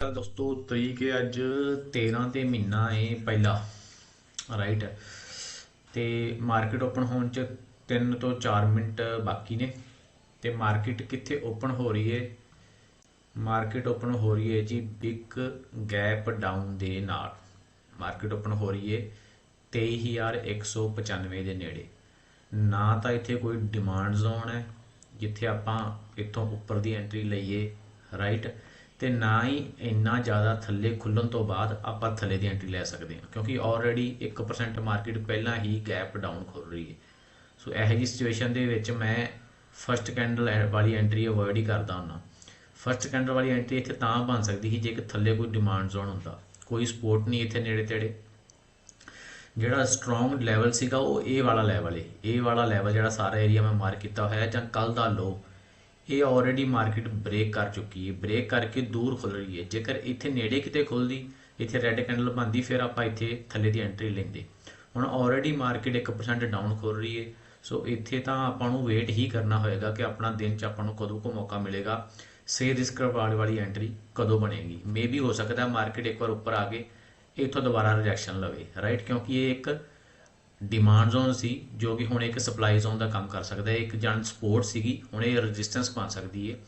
ਦੋਸਤੋ ਤਰੀਕ ਹੈ ਅੱਜ 13 ਤੇ ਮਹੀਨਾ ਹੈ ਪਹਿਲਾ ਰਾਈਟ ਤੇ ਮਾਰਕੀਟ ਓਪਨ ਹੋਣ ਚ 3 ਤੋਂ 4 ਮਿੰਟ ਬਾਕੀ ਨੇ। ਤੇ ਮਾਰਕੀਟ ਕਿੱਥੇ ਓਪਨ ਹੋ ਰਹੀ ਹੈ? ਮਾਰਕੀਟ ਓਪਨ ਹੋ ਰਹੀ ਹੈ ਜੀ ਬਿਗ ਗੈਪ ਡਾਊਨ ਦੇ ਨਾਲ। ਮਾਰਕੀਟ ਓਪਨ ਹੋ ਰਹੀ ਹੈ 23195 ਦੇ ਨੇੜੇ। ਨਾ ਤਾਂ ਇੱਥੇ ਕੋਈ ਡਿਮਾਂਡ ਜ਼ੋਨ ਹੈ, ਜਿੱਥੇ ਆਪਾਂ ਇੱਥੋਂ ਉੱਪਰ ਦੀ ਐਂਟਰੀ ਲਈਏ ਰਾਈਟ ਤੇ ਨਾ ਹੀ ਇੰਨਾ ਜ਼ਿਆਦਾ ਥੱਲੇ ਖੁੱਲਣ ਤੋਂ ਬਾਅਦ ਆਪਾਂ ਥੱਲੇ ਦੀ ਐਂਟਰੀ ਲੈ ਸਕਦੇ ਹਾਂ, ਕਿਉਂਕਿ ਆਲਰੇਡੀ 1% ਮਾਰਕੀਟ ਪਹਿਲਾਂ ਹੀ ਗੈਪ ਡਾਊਨ ਖੁੱਲ ਰਹੀ ਹੈ। ਸੋ ਇਹੋ ਜਿਹੀ ਸਿਚੁਏਸ਼ਨ ਦੇ ਵਿੱਚ ਮੈਂ ਫਰਸਟ ਕੈਂਡਲ ਵਾਲੀ ਐਂਟਰੀ ਅਵੋਇਡ ਹੀ ਕਰਦਾ ਹੁੰਦਾ। ਫਰਸਟ ਕੈਂਡਲ ਵਾਲੀ ਐਂਟਰੀ ਇੱਥੇ ਤਾਂ ਬਣ ਸਕਦੀ ਸੀ ਜੇ ਕਿ ਥੱਲੇ ਕੋਈ ਡਿਮਾਂਡ ਜ਼ੋਨ ਹੁੰਦਾ। ਕੋਈ ਸਪੋਰਟ ਨਹੀਂ ਇੱਥੇ ਨੇੜੇ ਤੇੜੇ। ਜਿਹੜਾ ਸਟਰੋਂਗ ਲੈਵਲ ਸੀਗਾ ਉਹ ਇਹ ਵਾਲਾ ਲੈਵਲ ਹੈ ਇਹ ਵਾਲਾ ਲੈਵਲ ਜਿਹੜਾ ਸਾਰਾ ਏਰੀਆ ਮੈਂ ਮਾਰਕ ਕੀਤਾ ਹੋਇਆ ਜਾਂ ਕੱਲ ਦਾ ਲੋ ਇਹ ਆਲਰੇਡੀ ਮਾਰਕੀਟ ਬ੍ਰੇਕ ਕਰ ਚੁੱਕੀ ਹੈ। ਬ੍ਰੇਕ ਕਰਕੇ ਦੂਰ ਖੁੱਲ ਰਹੀ ਹੈ। ਜੇਕਰ ਇੱਥੇ ਨੇੜੇ ਕਿਤੇ ਖੁੱਲਦੀ, ਇੱਥੇ ਰੈੱਡ ਕੈਂਡਲ ਬਣਦੀ, ਫਿਰ ਆਪਾਂ ਇੱਥੇ ਥੱਲੇ ਦੀ ਐਂਟਰੀ ਲੈਂਦੇ। ਹੁਣ ਆਲਰੇਡੀ ਮਾਰਕੀਟ 1% ਡਾਊਨ ਖੁੱਲ ਰਹੀ ਹੈ। ਸੋ ਇੱਥੇ ਤਾਂ ਆਪਾਂ ਨੂੰ ਵੇਟ ਹੀ ਕਰਨਾ ਹੋਏਗਾ ਕਿ ਆਪਣਾ ਦਿਨ ਚ ਆਪਾਂ ਨੂੰ ਕਦੋਂ ਕੋ ਮੌਕਾ ਮਿਲੇਗਾ। ਸੇ ਰਿਸਕ ਵਾਲੀ ਵਾਲੀ ਐਂਟਰੀ ਕਦੋਂ ਬਣੇਗੀ? ਮੇਬੀ ਹੋ ਸਕਦਾ ਮਾਰਕੀਟ ਇੱਕ ਵਾਰ ਉੱਪਰ ਆ ਕੇ ਇੱਥੋਂ ਦੁਬਾਰਾ ਰਿਜੈਕਸ਼ਨ ਲਵੇ। ਰਾਈਟ ਕਿਉਂਕਿ ਇਹ ਇੱਕ ਡਿਮਾਂਡ ਜ਼ੋਨ ਸੀ, ਜੋ ਕਿ ਹੁਣ ਇੱਕ ਸਪਲਾਈ ਜ਼ੋਨ ਦਾ ਕੰਮ ਕਰ ਸਕਦਾ ਹੈ। ਇੱਕ ਜਨ ਸਪੋਰਟ ਸੀਗੀ, ਹੁਣ ਇਹ ਰੈਜ਼ਿਸਟੈਂਸ ਬਣ ਸਕਦੀ ਹੈ।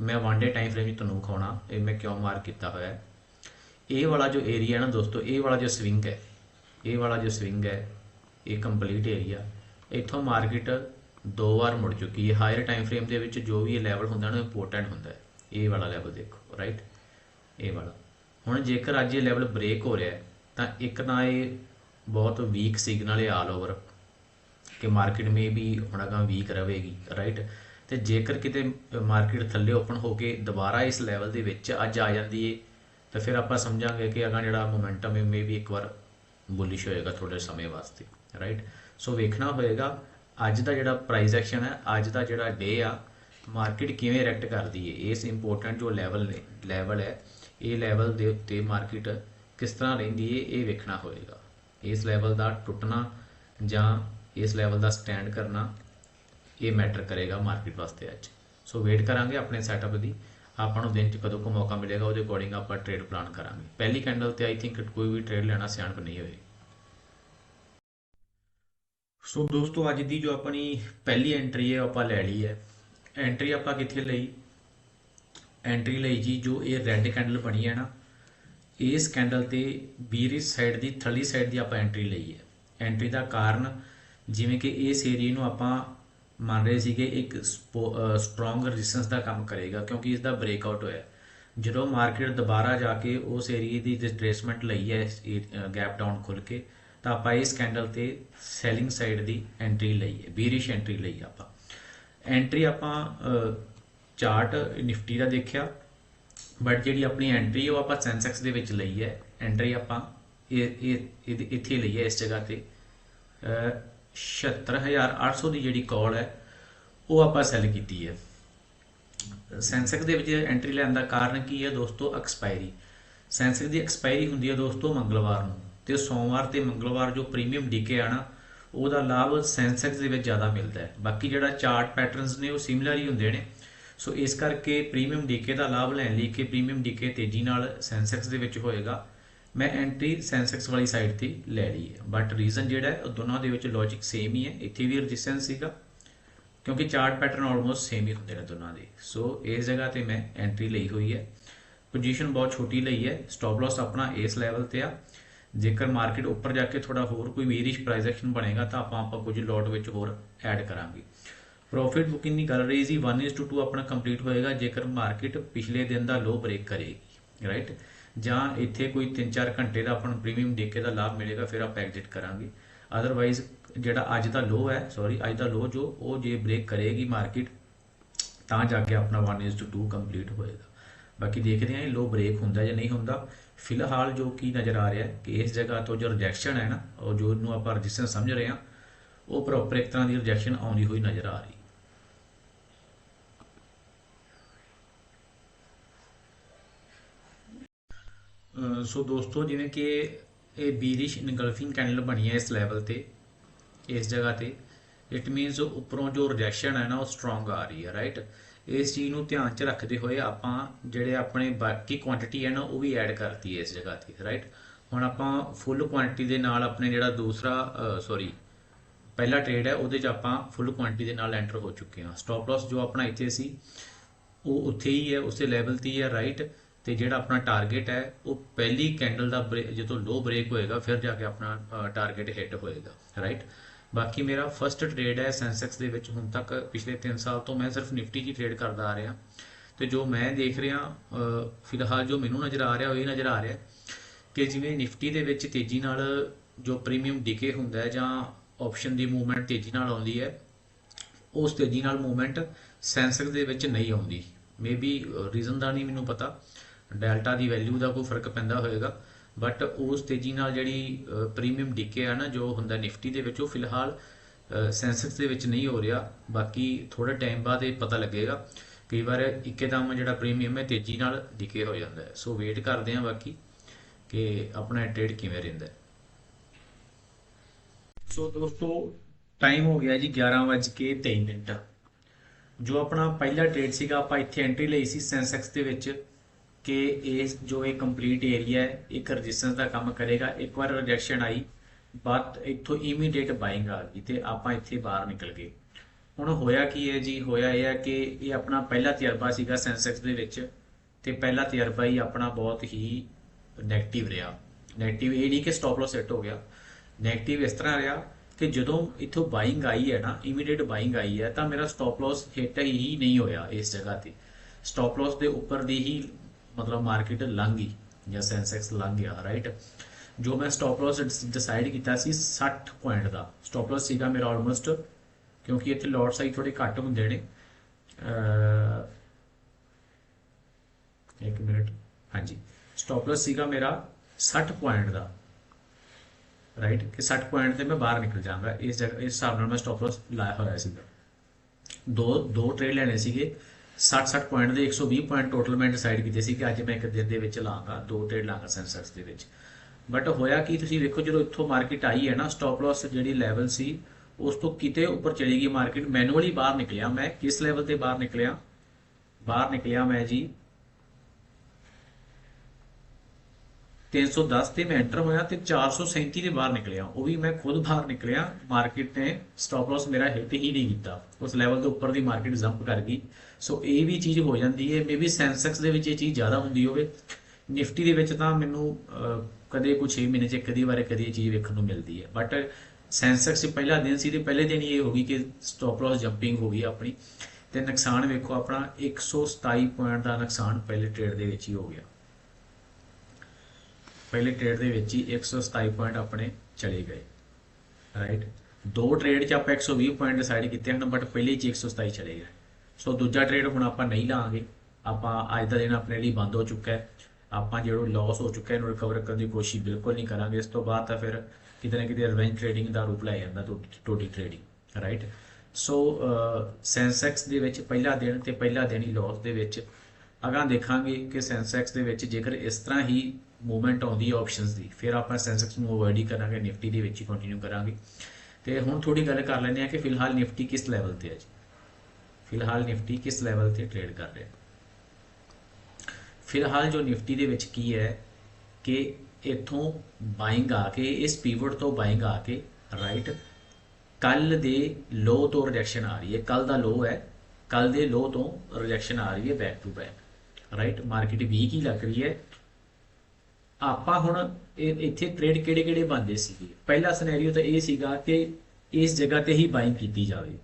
ਮੈਂ ਵਨ ਡੇ ਟਾਈਮ ਫਰੇਮ ਵਿੱਚ ਤੁਹਾਨੂੰ ਵਿਖਾਉਣਾ, ਇਹ ਮੈਂ ਕਿਉਂ ਮਾਰਕ ਕੀਤਾ ਹੋਇਆ ਹੈ। ਇਹ ਵਾਲਾ ਜੋ ਏਰੀਆ ਨਾ ਦੋਸਤੋ, ਇਹ ਵਾਲਾ ਜੋ ਸਵਿੰਗ ਹੈ, ਇਹ ਵਾਲਾ ਜੋ ਸਵਿੰਗ ਹੈ, ਇਹ ਕੰਪਲੀਟ ਏਰੀਆ ਇੱਥੋਂ ਮਾਰਕੀਟ ਦੋ ਵਾਰ ਮੁੜ ਚੁੱਕੀ ਹੈ। ਹਾਇਰ ਟਾਈਮ ਫਰੇਮ ਦੇ ਵਿੱਚ ਜੋ ਵੀ ਇਹ ਲੈਵਲ ਹੁੰਦਾ ਨਾ ਇੰਪੋਰਟੈਂਟ ਹੁੰਦਾ ਹੈ। ਇਹ ਵਾਲਾ ਲੈਵਲ ਦੇਖੋ ਰਾਈਟ ਇਹ ਵਾਲਾ। ਹੁਣ ਜੇਕਰ ਅੱਜ ਇਹ ਲੈਵਲ ਬ੍ਰੇਕ ਹੋ ਰਿਹਾ ਹੈ, ਤਾਂ ਇੱਕ ਤਾਂ ਇਹ ਬਹੁਤ ਵੀਕ ਸਿਗਨਲ ਹੈ ਆਲ ਓਵਰ ਕਿ ਮਾਰਕੀਟ ਮੇ ਵੀ ਹੁਣ ਅਗਾਂ ਵੀਕ ਰਹੇਗੀ ਰਾਈਟ ਤੇ ਜੇਕਰ ਕਿਤੇ ਮਾਰਕੀਟ ਥੱਲੇ ਓਪਨ ਹੋ ਕੇ ਦੁਬਾਰਾ ਇਸ ਲੈਵਲ ਦੇ ਵਿੱਚ ਅੱਜ ਆ ਜਾਂਦੀ ਏ, ਤਾਂ ਫਿਰ ਆਪਾਂ ਸਮਝਾਂਗੇ ਕਿ ਅਗਾਂ ਜਿਹੜਾ ਮੋਮੈਂਟਮ ਹੈ ਮੇ ਵੀ ਇੱਕ ਵਾਰ ਬੁਲਿਸ਼ ਹੋਏਗਾ ਥੋੜੇ ਸਮੇਂ ਵਾਸਤੇ ਰਾਈਟ ਸੋ ਵੇਖਣਾ ਹੋਏਗਾ, ਅੱਜ ਦਾ ਜਿਹੜਾ ਪ੍ਰਾਈਸ ਐਕਸ਼ਨ ਹੈ, ਅੱਜ ਦਾ ਜਿਹੜਾ ਡੇ ਆ ਮਾਰਕੀਟ ਕਿਵੇਂ ਰਿਐਕਟ ਕਰਦੀ ਹੈ ਇਸ ਇੰਪੋਰਟੈਂਟ ਜੋ ਲੈਵਲ ਨੇ ਲੈਵਲ ਹੈ, ਇਹ ਲੈਵਲ ਦੇ ਉੱਤੇ ਮਾਰਕੀਟ ਕਿਸ ਤਰ੍ਹਾਂ ਰਹਿੰਦੀ ਹੈ ਇਹ ਵੇਖਣਾ ਹੋਏਗਾ। ਇਸ ਲੈਵਲ ਦਾ ਟੁੱਟਣਾ ਜਾਂ ਇਸ ਲੈਵਲ ਦਾ ਸਟੈਂਡ ਕਰਨਾ, ਇਹ ਮੈਟਰ ਕਰੇਗਾ ਮਾਰਕੀਟ ਵਾਸਤੇ ਅੱਜ। ਸੋ ਵੇਟ ਕਰਾਂਗੇ ਆਪਣੇ ਸੈਟਅਪ ਦੀ। ਆਪਾਂ ਨੂੰ ਦਿਨ ਚ ਕਦੋਂ ਕੋ ਮੌਕਾ ਮਿਲੇਗਾ, ਉਹਦੇ ਅਕੋਰਡਿੰਗ ਆਪਾਂ ਟ੍ਰੇਡ ਪਲਾਨ ਕਰਾਂਗੇ। ਪਹਿਲੀ ਕੈਂਡਲ ਤੇ ਆਈ ਥਿੰਕ ਕੋਈ ਵੀ ਟ੍ਰੇਡ ਲੈਣਾ ਸਿਆਣਪ ਨਹੀਂ ਹੋਏ। ਸੋ ਦੋਸਤੋ, ਅੱਜ ਦੀ ਜੋ ਆਪਣੀ ਪਹਿਲੀ ਐਂਟਰੀ ਹੈ, ਉਹ ਆਪਾਂ ਲੈ ਲਈ ਹੈ। ਐਂਟਰੀ ਆਪਾਂ ਕਿੱਥੇ ਲਈ? ਐਂਟਰੀ ਲਈ ਜੀ, ਜੋ ਇਹ ਰੈੱਡ ਕੈਂਡਲ ਬਣੀ ਹੈ ਨਾ ਇਸ ਕੈਂਡਲ ਤੇ ਬੀਰਿਸ਼ ਸਾਈਡ ਦੀ ਥੱਲੀ ਸਾਈਡ ਦੀ ਆਪਾਂ ਐਂਟਰੀ ਲਈ ਹੈ। ਐਂਟਰੀ ਦਾ ਕਾਰਨ ਜਿਵੇਂ ਕਿ ਇਸ ਏਰੀਆ ਨੂੰ ਆਪਾਂ ਮੰਨ ਰਹੇ ਸੀਗੇ ਇੱਕ ਸਟਰੋਂਗ ਰੈਜ਼ਿਸਟੈਂਸ ਦਾ ਕੰਮ ਕਰੇਗਾ ਕਿਉਂਕਿ ਇਸ ਦਾ ਬ੍ਰੇਕਆਊਟ ਹੋਇਆ। ਜਦੋਂ ਮਾਰਕੀਟ ਦੁਬਾਰਾ ਜਾ ਕੇ ਉਸ ਏਰੀਆ ਦੀ ਰਿਟਰੇਸਮੈਂਟ ਲਈ ਹੈ ਗੈਪ ਡਾਊਨ ਖੁੱਲ ਕੇ, ਤਾਂ ਆਪਾਂ ਇਸ ਕੈਂਡਲ ਤੇ ਸੈਲਿੰਗ ਸਾਈਡ ਦੀ ਐਂਟਰੀ ਲਈ ਹੈ ਬੀਰਿਸ਼ ਐਂਟਰੀ ਲਈ ਆਪਾਂ। ਐਂਟਰੀ ਆਪਾਂ ਚਾਰਟ ਨਿਫਟੀ ਦਾ ਦੇਖਿਆ। ਬਟ ਜਿਹੜੀ ਆਪਣੀ ਐਂਟਰੀ ਉਹ ਆਪਾਂ ਸੈਂਸੈਕਸ ਦੇ ਵਿੱਚ ਲਈ ਹੈ। ਐਂਟਰੀ ਆਪਾਂ ਇਹ ਇਹ, ਇਹਦੇ- ਇੱਥੇ ਲਈ ਹੈ ਇਸ ਜਗ੍ਹਾ ਤੇ। ਅਹ 76800 ਦੀ ਜਿਹੜੀ ਕਾਲ ਹੈ, ਉਹ ਆਪਾਂ ਸੈਲ ਕੀਤੀ ਹੈ। ਸੈਂਸੈਕਸ ਦੇ ਵਿੱਚ ਐਂਟਰੀ ਲੈਣ ਦਾ ਕਾਰਨ ਕੀ ਹੈ ਦੋਸਤੋ? ਐਕਸਪਾਇਰੀ ਸੈਂਸੈਕਸ ਦੀ ਐਕਸਪਾਇਰੀ ਹੁੰਦੀ ਹੈ ਦੋਸਤੋ ਮੰਗਲਵਾਰ ਨੂੰ। ਤੇ ਸੋਮਵਾਰ ਤੇ ਮੰਗਲਵਾਰ ਜੋ ਪ੍ਰੀਮੀਅਮ ਡੀਕੇ ਆਣਾ ਉਹਦਾ ਲਾਭ ਸੈਂਸੈਕਸ ਦੇ ਵਿੱਚ ਜ਼ਿਆਦਾ ਮਿਲਦਾ ਹੈ। ਬਾਕੀ ਜਿਹੜਾ ਚਾਰਟ ਪੈਟਰਨਸ ਨੇ, ਉਹ ਸਿਮਿਲਰ ਹੀ ਹੁੰਦੇ ਨੇ। ਸੋ ਇਸ ਕਰਕੇ ਪ੍ਰੀਮੀਅਮ ਡੀਕੇ ਦਾ ਲਾਭ ਲੈਣ ਲਈ ਕਿ ਪ੍ਰੀਮੀਅਮ ਡੀਕੇ ਤੇਜ਼ੀ ਨਾਲ ਸੈਂਸੈਕਸ ਦੇ ਵਿੱਚ ਹੋਏਗਾ। ਮੈਂ ਐਂਟਰੀ ਸੈਂਸੈਕਸ ਵਾਲੀ ਸਾਈਡ ਤੇ ਲੈ ਲਈ ਹੈ। ਬਟ ਰੀਜ਼ਨ ਜਿਹੜਾ ਹੈ, ਉਹ ਦੋਨਾਂ ਦੇ ਵਿੱਚ ਲੌਜੀਕ ਸੇਮ ਹੀ ਹੈ। ਇੱਥੇ ਵੀ ਰੈਜ਼ਿਸਟੈਂਸ ਸੀਗਾ, ਕਿਉਂਕਿ ਚਾਰਟ ਪੈਟਰਨ ਆਲਮੋਸਟ ਸੇਮ ਹੀ ਹੁੰਦੇ ਨੇ ਦੋਨਾਂ ਦੇ। ਸੋ ਇਸ ਜਗ੍ਹਾ ਤੇ ਮੈਂ ਐਂਟਰੀ ਲਈ ਹੋਈ ਹੈ। ਪੋਜੀਸ਼ਨ ਬਹੁਤ ਛੋਟੀ ਲਈ ਹੈ। ਸਟਾਪ ਲਾਸ ਆਪਣਾ ਇਸ ਲੈਵਲ ਤੇ ਆ। ਜੇਕਰ ਮਾਰਕੀਟ ਉੱਪਰ ਜਾ ਕੇ ਥੋੜਾ ਹੋਰ ਕੋਈ ਵੀਰਿਸ਼ ਪ੍ਰਾਈਸ ਐਕਸ਼ਨ ਬਣੇਗਾ, ਤਾਂ ਆਪਾਂ ਆਪਾਂ ਕੁਝ ਲੋਟ ਵਿੱਚ ਹੋਰ ਐਡ ਕਰਾਂਗੇ। ਪ੍ਰੋਫਿਟ ਬੁਕਿੰਗ ਦੀ ਗੱਲ ਰਹੀ ਸੀ 1:2 ਆਪਣਾ ਕੰਪਲੀਟ ਹੋਏਗਾ, ਜੇਕਰ ਮਾਰਕੀਟ ਪਿਛਲੇ ਦਿਨ ਦਾ ਲੋ ਬ੍ਰੇਕ ਕਰੇਗੀ ਰਾਈਟ ਜਾਂ ਇੱਥੇ ਕੋਈ 3-4 ਘੰਟੇ ਦਾ ਆਪਾਂ ਨੂੰ ਪ੍ਰੀਮੀਅਮ ਦੇ ਕੇ ਦਾ ਲਾਭ ਮਿਲੇਗਾ, ਫਿਰ ਆਪਾਂ ਐਗਜ਼ਿਟ ਕਰਾਂਗੇ। ਅਦਰਵਾਈਜ਼ ਜਿਹੜਾ ਅੱਜ ਦਾ ਲੋ ਹੈ ਸੌਰੀ ਅੱਜ ਦਾ ਲੋ ਜੋ, ਉਹ ਜੇ ਬ੍ਰੇਕ ਕਰੇਗੀ ਮਾਰਕੀਟ ਤਾਂ ਜਾ ਕੇ ਆਪਣਾ 1:2 ਕੰਪਲੀਟ ਹੋਏਗਾ। ਬਾਕੀ ਦੇਖਦੇ ਹਾਂ ਇਹ ਲੋ ਬ੍ਰੇਕ ਹੁੰਦਾ ਜਾਂ ਨਹੀਂ ਹੁੰਦਾ। ਫਿਲਹਾਲ ਜੋ ਕੀ ਨਜ਼ਰ ਆ ਰਿਹਾ ਕਿ ਇਸ ਜਗ੍ਹਾ ਤੋਂ ਜੋ ਰਿਜੈਕਸ਼ਨ ਹੈ ਨਾ, ਉਹ ਜੋ ਨੂੰ ਆਪਾਂ ਰੈਜ਼ਿਸਟੈਂਸ ਸਮਝ ਰਹੇ ਹਾਂ, ਉਹ ਪ੍ਰੋਪਰ ਇੱਕ ਤਰ੍ਹਾਂ ਦੀ ਰਿਜੈਕਸ਼ਨ ਆਉਂਦੀ ਹੋਈ ਨਜ਼ਰ ਆ ਰਹੀ ਸੋ ਦੋਸਤੋ, ਜਿਵੇਂ ਕਿ ਇਹ ਬੀਰਿਸ਼ ਇਨਗਲਫਿੰਗ ਕੈਂਡਲ ਬਣੀ ਹੈ ਇਸ ਲੈਵਲ ਤੇ, ਇਸ ਜਗ੍ਹਾ ਤੇ ਇਟ ਮੀਨਸ ਉੱਪਰੋਂ ਜੋ ਰਿਜੈਕਸ਼ਨ ਹੈ ਨਾ, ਉਹ ਸਟਰੋਂਗ ਆ ਰਹੀ ਹੈ ਰਾਈਟ ਇਸ ਚੀਜ਼ ਨੂੰ ਧਿਆਨ 'ਚ ਰੱਖਦੇ ਹੋਏ ਆਪਾਂ ਜਿਹੜੇ ਆਪਣੇ ਬਾਕੀ ਕੁਆਂਟੀਟੀ ਹੈ ਨਾ, ਉਹ ਵੀ ਐਡ ਕਰਤੀ ਹੈ ਇਸ ਜਗ੍ਹਾ ਤੇ ਰਾਈਟ ਹੁਣ ਆਪਾਂ ਫੁੱਲ ਕੁਆਂਟੀਟੀ ਦੇ ਨਾਲ ਆਪਣੇ ਜਿਹੜਾ ਦੂਸਰਾ ਸੌਰੀ ਪਹਿਲਾ ਟ੍ਰੇਡ ਹੈ, ਉਹਦੇ 'ਚ ਆਪਾਂ ਫੁੱਲ ਕੁਆਂਟੀਟੀ ਦੇ ਨਾਲ ਐਂਟਰ ਹੋ ਚੁੱਕੇ ਹਾਂ। ਸਟਾਪ ਲਾਸ ਜੋ ਆਪਣਾ ਇੱਥੇ ਸੀ, ਉਹ ਉੱਥੇ ਹੀ ਹੈ, ਉਸੇ ਲੈਵਲ ਤੇ ਹੀ ਹੈ ਰਾਈਟ ਤੇ ਜਿਹੜਾ ਆਪਣਾ ਟਾਰਗੇਟ ਹੈ, ਉਹ ਪਹਿਲੀ ਕੈਂਡਲ ਦਾ ਬ੍ਰੇ- ਜਦੋਂ ਲੋ ਬ੍ਰੇਕ ਹੋਏਗਾ, ਫਿਰ ਜਾ ਕੇ ਆਪਣਾ ਟਾਰਗੇਟ ਹਿੱਟ ਹੋਏਗਾ ਰਾਈਟ ਬਾਕੀ ਮੇਰਾ ਫਰਸਟ ਟ੍ਰੇਡ ਹੈ ਸੈਂਸੈਕਸ ਦੇ ਵਿੱਚ, ਹੁਣ ਤੱਕ ਪਿਛਲੇ 3 ਸਾਲ ਤੋਂ ਮੈਂ ਸਿਰਫ ਨਿਫਟੀ 'ਚ ਟ੍ਰੇਡ ਕਰਦਾ ਆ ਰਿਹਾ। ਤੇ ਜੋ ਮੈਂ ਦੇਖ ਰਿਹਾ ਫਿਲਹਾਲ ਜੋ ਮੈਨੂੰ ਨਜ਼ਰ ਆ ਰਿਹਾ, ਉਹ ਇਹ ਨਜ਼ਰ ਆ ਰਿਹਾ ਕਿ ਜਿਵੇਂ ਨਿਫਟੀ ਦੇ ਵਿੱਚ ਤੇਜ਼ੀ ਨਾਲ ਜੋ ਪ੍ਰੀਮੀਅਮ ਡਿਕੇ ਹੁੰਦਾ ਹੈ ਜਾਂ ਆਪਸ਼ਨ ਦੀ ਮੂਵਮੈਂਟ ਤੇਜ਼ੀ ਨਾਲ ਆਉਂਦੀ ਹੈ, ਉਸ ਤੇਜ਼ੀ ਨਾਲ ਮੂਵਮੈਂਟ ਸੈਂਸੈਕਸ ਦੇ ਵਿੱਚ ਨਹੀਂ ਆਉਂਦੀ। ਮੇਬੀ ਰੀਜ਼ਨ ਦਾ ਨਹੀਂ ਮੈਨੂੰ ਪਤਾ। ਡੈਲਟਾ ਦੀ ਵੈਲਿਊ ਦਾ ਕੋਈ ਫ਼ਰਕ ਪੈਂਦਾ ਹੋਵੇਗਾ ਬਟ ਉਸ ਤੇਜ਼ੀ ਨਾਲ ਜਿਹੜੀ ਪ੍ਰੀਮੀਅਮ ਡੀਕੇ ਆ ਨਾ, ਜੋ ਹੁੰਦਾ ਨਿਫਟੀ ਦੇ ਵਿੱਚ, ਉਹ ਫਿਲਹਾਲ ਸੈਂਸੈਕਸ ਦੇ ਵਿੱਚ ਨਹੀਂ ਹੋ ਰਿਹਾ। ਬਾਕੀ ਥੋੜੇ ਟਾਈਮ ਬਾਅਦ ਇਹ ਪਤਾ ਲੱਗੇਗਾ। ਕਈ ਵਾਰ ਇੱਕਦਮ ਜਿਹੜਾ ਪ੍ਰੀਮੀਅਮ ਹੈ, ਤੇਜ਼ੀ ਨਾਲ ਡੀਕੇ ਹੋ ਜਾਂਦਾ ਹੈ। ਸੋ ਵੇਟ ਕਰਦੇ ਹਾਂ ਬਾਕੀ ਕਿ ਆਪਣਾ ਟ੍ਰੇਡ ਕਿਵੇਂ ਰਹਿੰਦਾ ਸੋ ਦੋਸਤੋ ਟਾਈਮ ਹੋ ਗਿਆ ਜੀ 11:23 ਮਿੰਟ। ਜੋ ਆਪਣਾ ਪਹਿਲਾ ਟ੍ਰੇਡ ਸੀਗਾ, ਆਪਾਂ ਇੱਥੇ ਐਂਟਰੀ ਲਈ ਸੀ ਸੈਂਸੈਕਸ ਦੇ ਵਿੱਚ। ਕਿ ਇਹ ਜੋ ਇਹ ਕੰਪਲੀਟ ਏਰੀਆ ਹੈ ਇੱਕ ਰੈਜ਼ਿਸਟੈਂਸ ਦਾ ਕੰਮ ਕਰੇਗਾ। ਇੱਕ ਵਾਰ ਰਿਜੈਕਸ਼ਨ ਆਈ ਬਟ ਇੱਥੋਂ ਇਮੀਡੀਏਟ ਬਾਇੰਗ ਆ ਗਈ ਤੇ ਆਪਾਂ ਇੱਥੇ ਬਾਹਰ ਨਿਕਲ ਗਏ। ਹੁਣ ਹੋਇਆ ਕੀ ਹੈ ਜੀ? ਹੋਇਆ ਇਹ ਹੈ ਕਿ ਇਹ ਆਪਣਾ ਪਹਿਲਾ ਤਜਰਬਾ ਸੀਗਾ ਸੈਂਸੈਕਸ ਦੇ ਵਿੱਚ ਤੇ ਪਹਿਲਾ ਤਜਰਬਾ ਹੀ ਆਪਣਾ ਬਹੁਤ ਹੀ ਨੈਗੇਟਿਵ ਰਿਹਾ। ਨੈਗੇਟਿਵ ਇਹ ਨਹੀਂ ਕਿ ਸਟਾਪ ਲਾਸ ਸੈੱਟ ਹੋ ਗਿਆ। ਨੈਗੇਟਿਵ ਇਸ ਤਰ੍ਹਾਂ ਰਿਹਾ ਕਿ ਜਦੋਂ ਇੱਥੋਂ ਬਾਇੰਗ ਆਈ ਹੈ ਨਾ ਇਮੀਡੀਏਟ ਬਾਇੰਗ ਆਈ ਹੈ ਤਾਂ ਮੇਰਾ ਸਟਾਪ ਲਾਸ ਹਿੱਟ ਹੀ ਨਹੀਂ ਹੋਇਆ ਇਸ ਜਗ੍ਹਾ ਤੇ। ਸਟਾਪ ਲਾਸ ਦੇ ਉੱਪਰ ਦੀ ਹੀ ਮਤਲਬ ਮਾਰਕੀਟ ਲੰਘ ਗਈ ਜਾਂ ਸੈਂਸੈਕਸ ਲੰਘ ਗਿਆ ਰਾਈਟ ਜੋ ਮੈਂ ਸਟਾਪ ਲਾਸ ਡਿਸਾਈਡ ਕੀਤਾ ਸੀ 60 ਪੁਆਇੰਟ ਦਾ। ਸਟਾਪ ਲਾਸ ਸੀਗਾ ਮੇਰਾ ਆਲਮੋਸਟ ਕਿਉਂਕਿ ਇੱਥੇ ਲੋਟ ਸਾਈਜ਼ ਥੋੜੇ ਘੱਟ ਹੁੰਦੇ ਨੇ। ਇੱਕ ਮਿੰਟ, ਹਾਂਜੀ। ਸਟਾਪ ਲਾਸ ਸੀਗਾ ਮੇਰਾ 60 ਪੁਆਇੰਟ ਦਾ। ਰਾਈਟ ਕਿ 60 ਪੁਆਇੰਟ ਤੇ ਮੈਂ ਬਾਹਰ ਨਿਕਲ ਜਾਵਾਂਗਾ। ਇਸ ਜਗ੍ਹਾ, ਇਸ ਹਿਸਾਬ ਨਾਲ ਮੈਂ ਸਟਾਪ ਲਾਸ ਲਾਇਆ ਹੋਇਆ ਸੀਗਾ। ਦੋ ਦੋ ਟ੍ਰੇਡ ਲੈਣੇ ਸੀਗੇ। 60 60 ਪੁਆਇੰਟ ਦੇ 120 ਪੁਆਇੰਟ ਟੋਟਲ ਮੈਂ ਡਿਸਾਈਡ ਕੀਤੇ ਸੀ ਕਿ ਅੱਜ ਮੈਂ ਇੱਕ ਦਿਨ ਦੇ ਵਿੱਚ ਲਾਂਗਾ, ਦੋ ਟ੍ਰੇਡ ਲਾਂਗਾ ਸੈਂਸੈਕਸ ਦੇ ਵਿੱਚ। ਬਟ ਹੋਇਆ ਕੀ, ਤੁਸੀਂ ਵੇਖੋ ਜਦੋਂ ਇੱਥੋਂ ਮਾਰਕੀਟ ਆਈ ਹੈ ਨਾ ਸਟਾਪ ਲਾਸ ਜਿਹੜੀ ਲੈਵਲ ਸੀ, ਉਸ ਤੋਂ ਕਿਤੇ ਉੱਪਰ ਚਲੀ ਗਈ ਮਾਰਕੀਟ ਮੈਨੂਅਲੀ ਬਾਹਰ ਨਿਕਲਿਆ ਮੈਂ। ਕਿਸ ਲੈਵਲ ਤੇ ਬਾਹਰ ਨਿਕਲਿਆ? ਬਾਹਰ ਨਿਕਲਿਆ ਮੈਂ ਜੀ 310 ਤੇ ਮੈਂ ਐਂਟਰ ਹੋਇਆ ਤੇ 437 ਦੇ ਬਾਹਰ ਨਿਕਲਿਆ। ਉਹ ਵੀ ਮੈਂ ਖੁਦ ਬਾਹਰ ਨਿਕਲਿਆ। ਮਾਰਕੀਟ ਨੇ ਸਟਾਪ ਲਾਸ ਮੇਰਾ ਹਿੱਟ ਹੀ ਨਹੀਂ ਕੀਤਾ। ਉਸ ਲੈਵਲ ਦੇ ਉੱਪਰ ਦੀ ਮਾਰਕੀਟ ਜੰਪ ਕਰ ਗਈ। ਸੋ ਇਹ ਵੀ ਚੀਜ਼ ਹੋ ਜਾਂਦੀ ਹੈ। ਮੇਬੀ ਸੈਂਸੈਕਸ ਦੇ ਵਿੱਚ ਇਹ ਚੀਜ਼ ਜ਼ਿਆਦਾ ਹੁੰਦੀ ਹੋਵੇ। ਨਿਫਟੀ ਦੇ ਵਿੱਚ ਤਾਂ ਮੈਨੂੰ ਕਦੇ ਕੁਝ 6 ਮਹੀਨੇ ਚ ਕਦੀ ਵਾਰ ਕਦੀ ਇਹ ਚੀਜ਼ ਵੇਖਣ ਨੂੰ ਮਿਲਦੀ ਹੈ। ਬਟ ਸੈਂਸੈਕਸ ਦੇ ਪਹਿਲਾ ਦਿਨ ਸੀ ਤੇ ਪਹਿਲੇ ਦਿਨ ਹੀ ਇਹ ਹੋ ਗਈ ਕਿ ਸਟਾਪ ਲਾਸ ਜੰਪਿੰਗ ਹੋ ਗਈ ਆਪਣੀ। ਤੇ ਨੁਕਸਾਨ ਵੇਖੋ ਆਪਣਾ 127 ਪੁਆਇੰਟ ਦਾ ਨੁਕਸਾਨ ਪਹਿਲੇ ਟ੍ਰੇਡ ਦੇ ਵਿੱਚ ਹੀ ਹੋ ਗਿਆ। ਪਹਿਲੇ ਟ੍ਰੇਡ ਦੇ ਵਿੱਚ ਹੀ 127 ਪੁਆਇੰਟ ਆਪਣੇ ਚਲੇ ਗਏ ਰਾਈਟ ਦੋ ਟ੍ਰੇਡ 'ਚ ਆਪਾਂ 120 ਪੁਆਇੰਟ ਡਿਸਾਈਡ ਕੀਤੇ ਹਨ ਬਟ ਪਹਿਲੇ 'ਚ ਹੀ 127 ਚਲੇ ਗਏ। ਸੋ ਦੂਜਾ ਟ੍ਰੇਡ ਹੁਣ ਆਪਾਂ ਨਹੀਂ ਲਾਂਗੇ। ਆਪਾਂ ਅੱਜ ਦਾ ਦਿਨ ਆਪਣੇ ਲਈ ਬੰਦ ਹੋ ਚੁੱਕਾ ਹੈ। ਆਪਾਂ ਜਿਹੜਾ ਲਾਸ ਹੋ ਚੁੱਕਾ ਹੈ, ਇਹਨੂੰ ਰਿਕਵਰ ਕਰਨ ਦੀ ਕੋਸ਼ਿਸ਼ ਬਿਲਕੁਲ ਨਹੀਂ ਕਰਾਂਗੇ। ਇਸ ਤੋਂ ਬਾਅਦ ਤਾਂ ਫਿਰ ਕਿਤੇ ਨਾ ਕਿਤੇ ਰਿਵੈਂਜ ਟ੍ਰੇਡਿੰਗ ਦਾ ਰੂਪ ਲੈ ਜਾਂਦਾ ਟੋਟੀ ਟ੍ਰੇਡਿੰਗ ਰਾਈਟ ਸੋ ਸੈਂਸੈਕਸ ਦੇ ਵਿੱਚ ਪਹਿਲਾ ਦਿਨ ਤੇ ਪਹਿਲਾ ਦਿਨ ਹੀ ਲਾਸ ਦੇ ਵਿੱਚ ਅਗਾਂ ਦੇਖਾਂਗੇ ਕਿ ਸੈਂਸੈਕਸ ਦੇ ਵਿੱਚ ਜੇਕਰ ਇਸ ਤਰ੍ਹਾਂ ਹੀ ਮੂਵਮੈਂਟ ਆਉਂਦੀ ਹੈ ਆਪਸ਼ਨਸ ਦੀ, ਫਿਰ ਆਪਾਂ ਸੈਂਸੈਕਸ ਨੂੰ ਅਵੋਇਡ ਹੀ ਕਰਾਂਗੇ, ਨਿਫਟੀ ਦੇ ਵਿੱਚ ਹੀ ਕੰਟੀਨਿਊ ਕਰਾਂਗੇ। ਤੇ ਹੁਣ ਥੋੜੀ ਗੱਲ ਕਰ ਲੈਂਦੇ ਆ ਕਿ ਫਿਲਹਾਲ ਨਿਫਟੀ ਕਿਸ ਲੈਵਲ ਤੇ ਹੈ ਜੀ? ਫਿਲਹਾਲ ਨਿਫਟੀ ਕਿਸ ਲੈਵਲ ਤੇ ਟ੍ਰੇਡ ਕਰ ਰਿਹਾ ਫਿਲਹਾਲ ਜੋ ਨਿਫਟੀ ਦੇ ਵਿੱਚ ਕੀ ਹੈ ਕਿ ਇੱਥੋਂ ਬਾਇੰਗ ਆ ਕੇ, ਇਸ ਪੀਵਟ ਤੋਂ ਬਾਇੰਗ ਆ ਕੇ ਰਾਈਟ ਕੱਲ ਦੇ ਲੋ ਤੋਂ ਰਿਜੈਕਸ਼ਨ ਆ ਰਹੀ ਹੈ। ਕੱਲ ਦਾ ਲੋ ਹੈ ਕੱਲ ਦੇ ਲੋ ਤੋਂ ਰਿਜੈਕਸ਼ਨ ਆ ਰਹੀ ਹੈ back to back right market week ਹੀ ਲੱਗ ਰਹੀ ਹੈ। ਆਪਾਂ ਹੁਣ ਇਹ- ਇੱਥੇ ਟ੍ਰੇਡ ਕਿਹੜੇ ਕਿਹੜੇ ਬਣਦੇ ਸੀਗੇ? ਪਹਿਲਾ ਸਿਨੈਰੀਓ ਤਾਂ ਇਹ ਸੀਗਾ ਕਿ ਇਸ ਜਗ੍ਹਾ ਤੇ ਹੀ ਬਾਇੰਗ ਕੀਤੀ ਜਾਵੇ।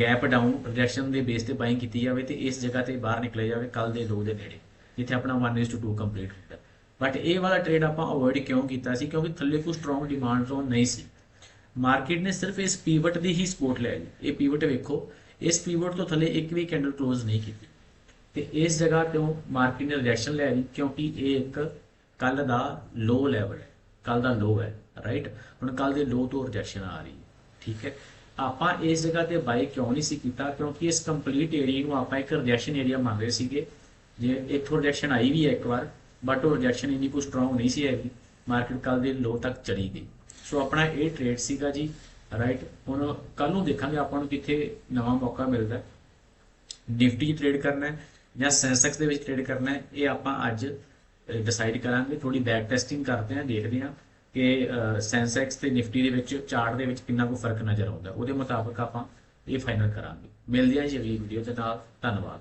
ਗੈਪ ਡਾਊਨ ਪ੍ਰੋਜੈਕਸ਼ਨ ਦੇ ਬੇਸ ਤੇ ਬਾਇੰਗ ਕੀਤੀ ਜਾਵੇ ਤੇ ਇਸ ਜਗ੍ਹਾ ਤੇ ਬਾਹਰ ਨਿਕਲਿਆ ਜਾਵੇ ਕੱਲ ਦੇ ਲੋ ਦੇ ਨੇੜੇ, ਜਿੱਥੇ ਆਪਣਾ 1:2 ਕੰਪਲੀਟ ਹੁੰਦਾ। ਬਟ ਇਹ ਵਾਲਾ ਟ੍ਰੇਡ ਆਪਾਂ ਅਵੋਇਡ ਕਿਉਂ ਕੀਤਾ ਸੀ? ਕਿਉਂਕਿ ਥੱਲੇ ਕੋਈ ਸਟਰੋਂਗ ਡਿਮਾਂਡ ਜ਼ੋਨ ਨਹੀਂ ਸੀ। ਮਾਰਕੀਟ ਨੇ ਸਿਰਫ ਇਸ ਪੀਵਟ ਦੀ ਹੀ ਸਪੋਰਟ ਲੈ ਲਈ। ਇਹ ਪੀਵਟ ਵੇਖੋ, ਇਸ ਪੀਵਟ ਤੋਂ ਥੱਲੇ ਇੱਕ ਵੀ ਕੈਂਡਲ ਕਲੋਜ਼ ਨਹੀਂ ਕੀਤੀ। ਤੇ ਇਸ ਜਗ੍ਹਾ ਤੋਂ ਮਾਰਕੀਟ ਨੇ ਰਿਜੈਕਸ਼ਨ ਲੈ ਲਈ ਕਿਉਂਕਿ ਇਹ ਇੱਕ ਕੱਲ ਦਾ ਲੋ ਲੈਵਲ ਹੈ ਕੱਲ ਦਾ ਲੋ ਹੈ ਰਾਈਟ ਹੁਣ ਕੱਲ ਦੇ ਲੋ ਤੋਂ ਰਿਜੈਕਸ਼ਨ ਆ ਰਹੀ ਹੈ, ਠੀਕ ਹੈ? ਆਪਾਂ ਇਸ ਜਗ੍ਹਾ ਤੇ ਬਾਈ ਕਿਉਂ ਨਹੀਂ ਸੀ ਕੀਤਾ? ਕਿਉਂਕਿ ਇਸ ਕੰਪਲੀਟ ਏਰੀਆ ਨੂੰ ਆਪਾਂ ਇੱਕ ਰਿਜੈਕਸ਼ਨ ਏਰੀਆ ਮੰਨ ਰਹੇ ਸੀਗੇ। ਜੇ ਇੱਥੋਂ ਰਿਜੈਕਸ਼ਨ ਆਈ ਵੀ ਹੈ ਇੱਕ ਵਾਰ ਬਟ ਉਹ ਰਿਜੈਕਸ਼ਨ ਇੰਨੀ ਕੋਈ ਸਟਰੋਂਗ ਨਹੀਂ ਸੀ ਹੈਗੀ। ਮਾਰਕੀਟ ਕੱਲ ਦੇ ਲੋ ਤੱਕ ਚਲੀ ਗਈ। ਸੋ ਆਪਣਾ ਇਹ ਟ੍ਰੇਡ ਸੀਗਾ ਜੀ ਰਾਈਟ ਹੁਣ ਕੱਲ ਨੂੰ ਦੇਖਾਂਗੇ ਆਪਾਂ ਨੂੰ ਕਿੱਥੇ ਨਵਾਂ ਮੌਕਾ ਮਿਲਦਾ ਨਿਫਟੀ 'ਚ ਟ੍ਰੇਡ ਕਰਨਾ ਹੈ। ਜਾਂ ਸੈਂਸੈਕਸ ਦੇ ਵਿੱਚ ਟ੍ਰੇਡ ਕਰਨਾ ਹੈ, ਇਹ ਆਪਾਂ ਅੱਜ ਡਿਸਾਈਡ ਕਰਾਂਗੇ। ਥੋੜੀ ਬੈਕ ਟੈਸਟਿੰਗ ਕਰਦੇ ਹਾਂ, ਦੇਖਦੇ ਹਾਂ ਕਿ ਸੈਂਸੈਕਸ ਤੇ ਨਿਫਟੀ ਦੇ ਵਿੱਚ ਚਾਰਟ ਦੇ ਵਿੱਚ ਕਿੰਨਾ ਕੁ ਫ਼ਰਕ ਨਜ਼ਰ ਆਉਂਦਾ। ਉਹਦੇ ਮੁਤਾਬਕ ਆਪਾਂ ਇਹ ਫਾਈਨਲ ਕਰਾਂਗੇ। ਮਿਲਦੇ ਹਾਂ ਜੀ ਅਗਲੀ ਵੀਡੀਓ ਦੇ ਨਾਲ। ਧੰਨਵਾਦ।